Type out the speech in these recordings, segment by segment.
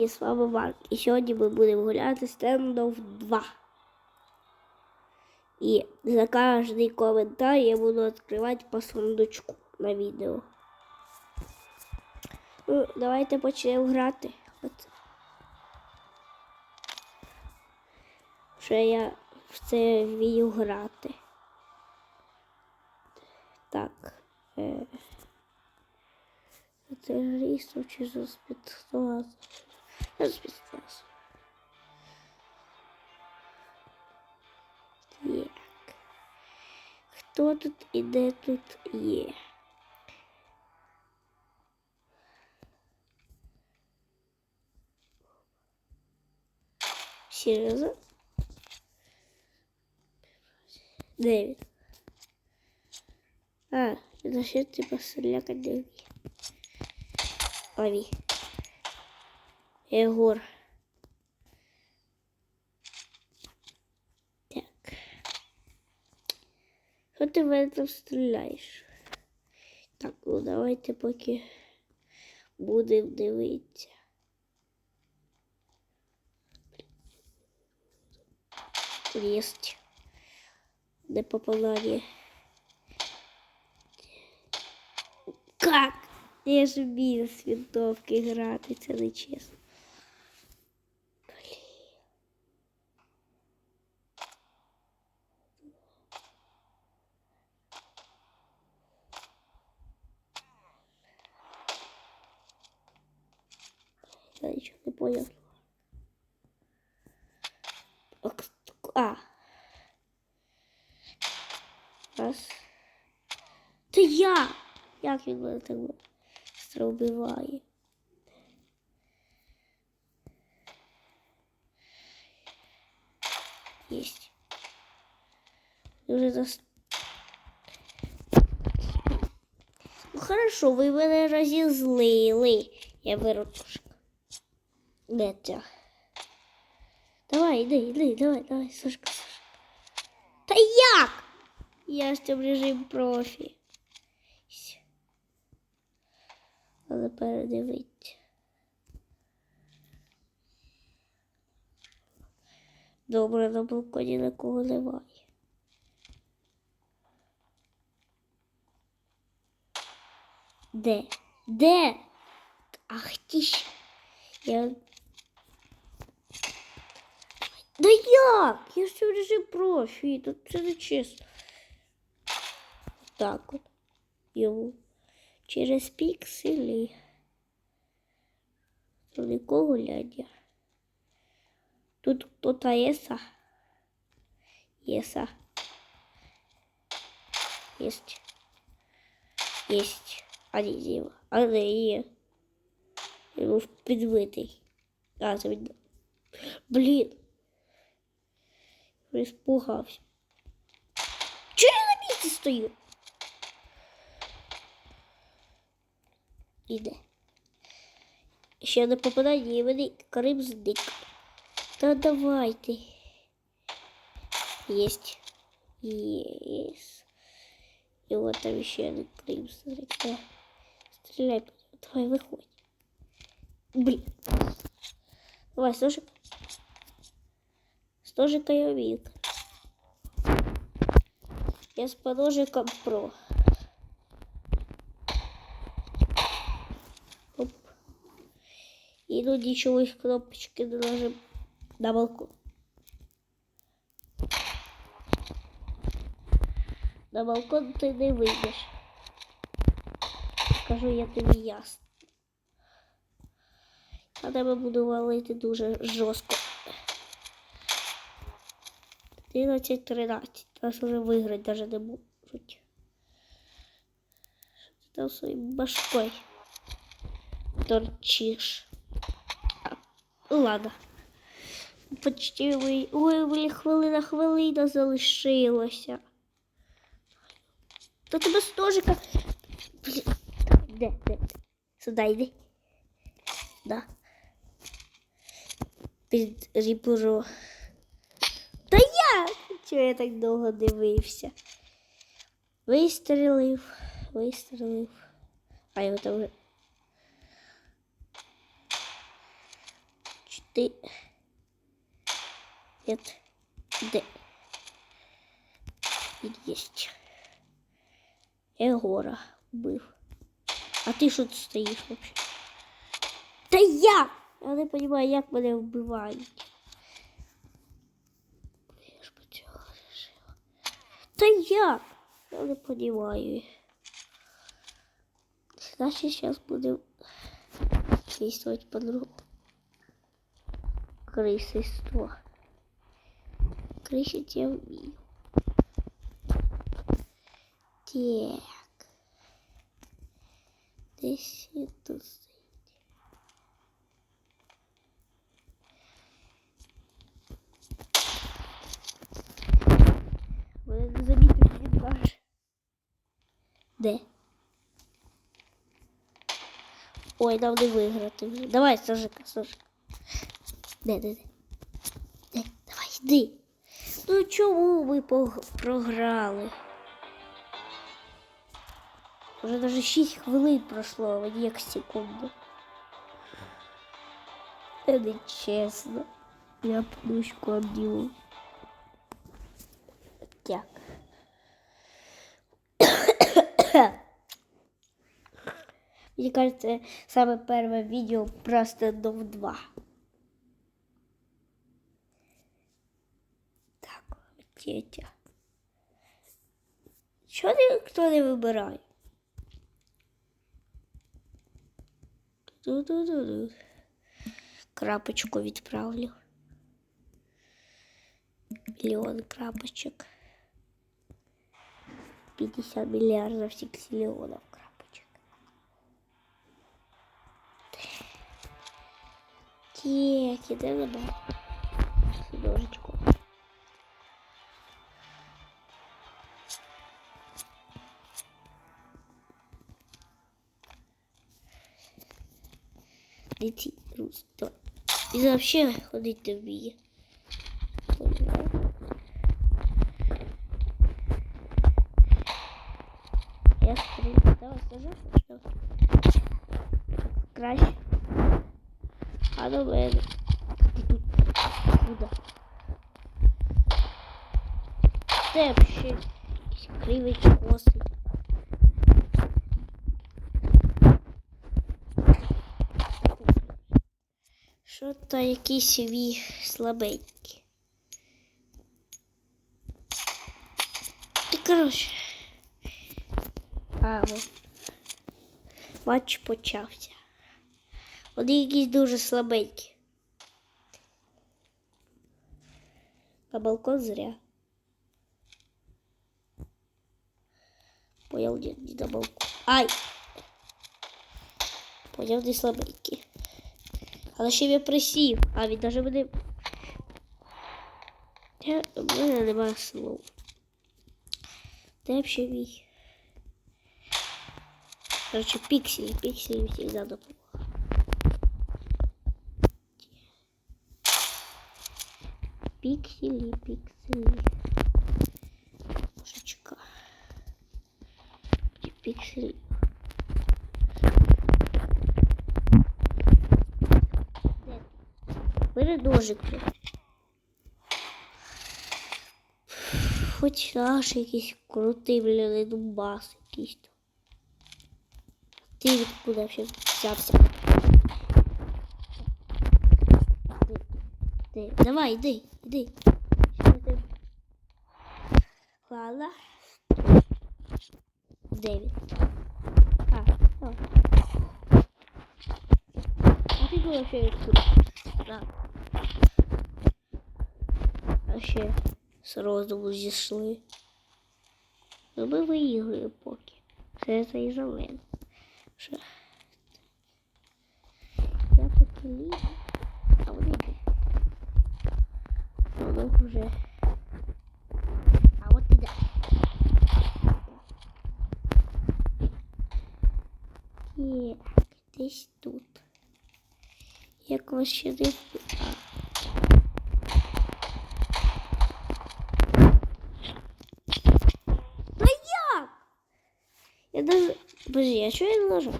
І з вами Марк. І сьогодні ми будемо гуляти стендов 2. І за кожний коментар я буду відкривати по сундучку на відео. Ну, давайте почнемо грати. От. Вже я в це вмію грати. Так. Е... Терористів чи за спецназ? За спецназ. Так. Хто тут і де тут є? Серйозно? Де він? А, это ще типа стріляка де він? Лови. Егор. Так. Що ти в там стріляєш? Так, ну давайте поки будемо дивитися. Есть. Де попадание. Как? Я ж вмію винтовки грати, це не чесно. Нічого не понял. А. Раз. Це я! Як він мене так вбиває? Єсть. Дуже зас... Ну хорошо, ви мене розізлили. Я беру. Ця? Давай, іди, іди, давай, давай, Сашка, Сашка. Та як? Я ж в режим профі. Але передивіться. Добре, на балконі нікого немає. Де? Де? Ах ти ж. Я... Да як? Я ж в режим профі, тут це не чесно. Так от. Йому через пікселі. Тут нікого глядя. Тут хто-то єса. Єса. Єсть. Єсть. А не зіва. А не є. Він був підбитий. А, це він. Блін. Испугався. Чого я на місці стою? Іде. Ще не попадання і мене Крим зник. Та давайте. Єсть. Єс. І от там ще один Крим зник. Стріляй, давай, виходь. Блін. Давай, слушай. С ножика я. С подножиком про. Оп. Иду ничего из кнопочки нажим на балкон. На балкон ти не вийдеш. Скажу я тобі ясно. Я тебе буду валити дуже жорстко. 11-13. Нас уже виграти даже не можуть. Що ти там своєю башкою торчиш? Ладно. Почти ви... Ой, блін, хвилина, хвилина залишилася. То тебе з. Блін, де, де? Сюди йди. Да. Під ріпро. Та Чого я так довго дивився? Вистрілив, вистрілив. А його там вже. Ти. Нет. Де? Єсть. Егора вбив. А ти що тут стоїш вообще? Та я! Я не розумію, як мене вбивають. Та як? Я не розумію. Значить, зараз буде действовать по-другому. Крысиство. Крысить я умею. Так. Десь я тут замітили. Де? Ой, нам не виграти вже. Давай, Сажика, Сажика. Де, де, де? Де? Давай, йди. Ну чому пог- програли? Уже даже 6 хвилин пройшло, а як секунду. Це не чесно. Я подушку обділу. Так. Мне кажется, самое первое видео просто дом 2. Так, тетя. Чого ніхто не вибирає? Ду-ду-ду-ду. Крапочку відправлю. Миллион крапочек. 50 миллиардов сексиллионов Так, іде вода. Сидожечку. Лети, Рус, давай. І вообще ходить не вміє. Я скрию. Давай, сажай. Давай. Краще. А до мене. Ти тут. Куда? Це вообще якийсь кривий косий. Що то якийсь свій слабенький. І коротше. А, от. Матч почався. Вони якісь дуже слабенькі. На балкон зря. Понял, нет, не на балкон. Ай! Понял, не слабенький. Але ще він присів, а він навіть мене. Я, у мене немає слов. Де ще мій? Короче, пиксели, пиксели всегда допомагают. Пиксели, пиксели. Где пиксели? Бери ножики. Хоч наш якийсь крутий, блін, дубас якийсь там. Ти відкуда ще взявся? Давай, йди, Що ти? Ладно. Дев'ять. А, о. А ти була ще відкуда? Да. А ще з розуму зійшли. Ну ми виіграємо поки. Все це і за мене. Я поки лізу, а вони йдуть. Воно вже. А от іде. Так, десь тут. Як вас ще не вбив? Та як? Я даже... Подожди, а что я нажал?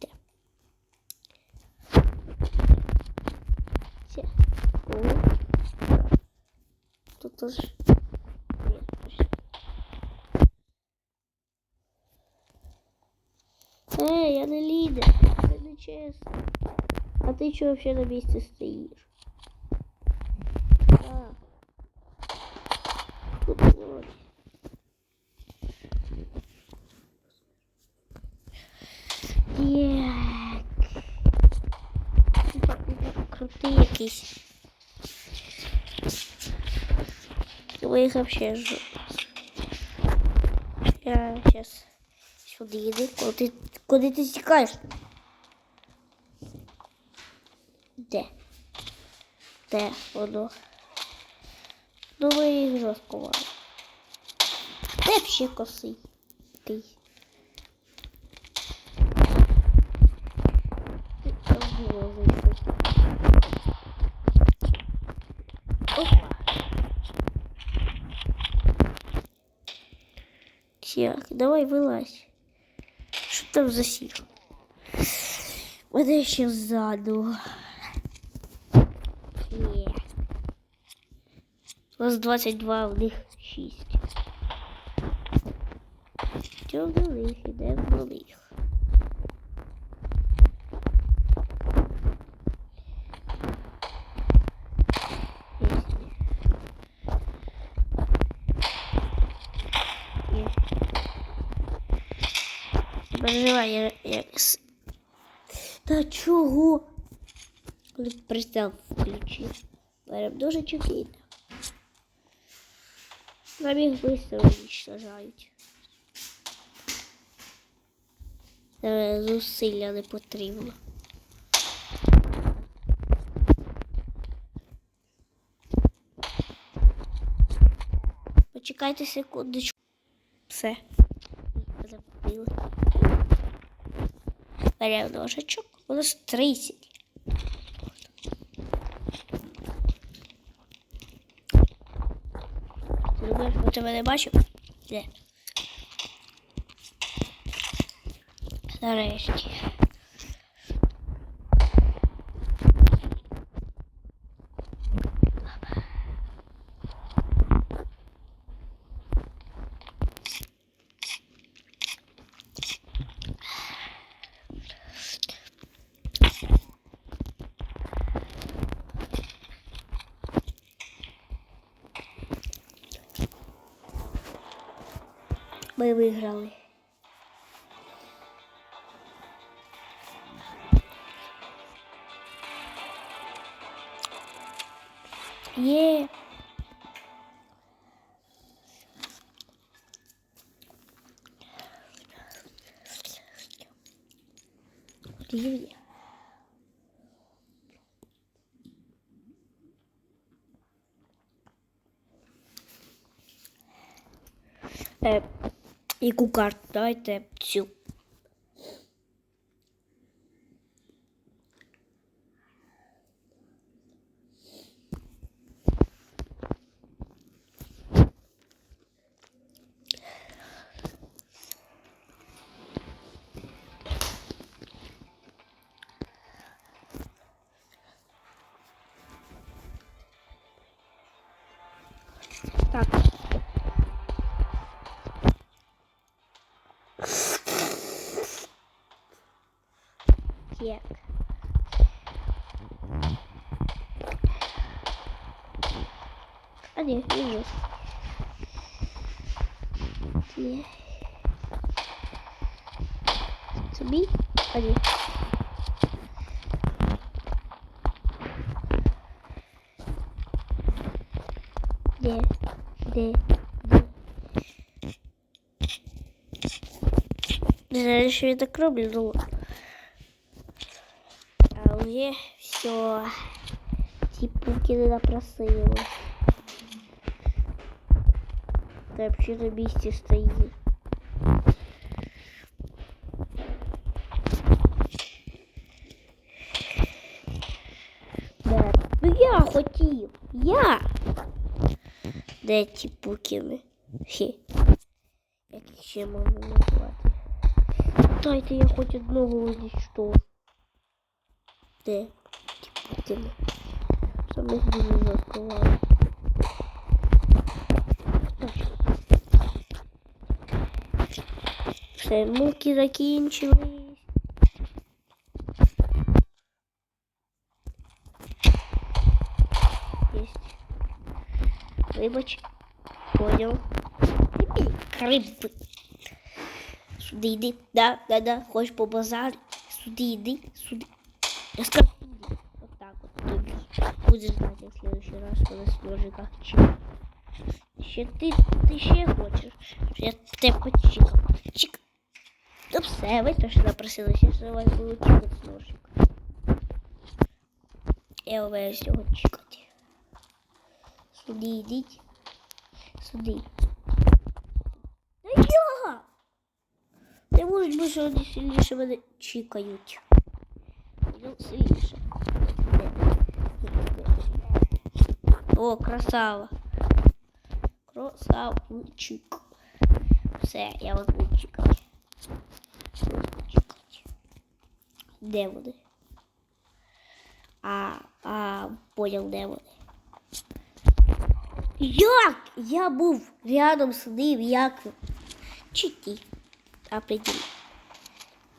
Да. Теж. Ні, точно. Ей, я не лідер. Це не чесно. А ти чого взагалі на місці стоїш? А. Тут вроді. Так. Крутий якийсь. Ви их вообще жопа. Я сейчас сюди еды. Куди ты ти тікаєш? Де? Де воно? Думаю, їх жорстко мало. Де б ще косий? Ти. Ти там було вийти. Опа. Так, давай вылазь. Что там за сіль? Вот я сейчас Є. У нас 22, у них 6. Йдемо до них, йдемо до них. Є. С- Та чого? Коли пристав включив. Берем дуже чекійно. Нам їх швидко уничтожають. Зусилля не потрібно. Почекайте секундочку. Все. Забили. Беремо ножичок. У нас 30. Ти тебе не бачив? Де? Нарешті. Ми виграли. Є. Рівня. Е, яку карту? Давайте цю. Так. А ні, не є. Собі? А. Де? Де? Де? Не знаю, що я так роблю, ну. Але все. Не напросили. Та взагалі на місці стоїть. Да. Ну я хотів. Я. Де ті пукіни? Хі. Як їх ще можна? Дайте я хоч одного уничтожу де Кіпутіна. Самих дуже жартували. Все, муки закінчились. Есть. рыбач. Понял. Риб. Сюди йди. Да, да, да. Хочеш побазар. Сюди йди. Сюди. Я сюди. Вот так вот тобі. Будеш знати в следующий раз, коли з ножика чик. Ще ти, ти ще хочеш. щоб Я тебе почикав. Чик. Ну все, ви теж запросилися, що вас було чикати з ножика. Я обов'язково його чекати. Сюди йдіть. Сюди. Та я! Не можуть бути, сильніше мене чекають. Ну, сильніше. О, красава. Красавчик. Все, я вас буду чекати. Де вони? А, а, понял, де вони. Як? Я був рядом сидів, як ви? Чи ти? Определіть.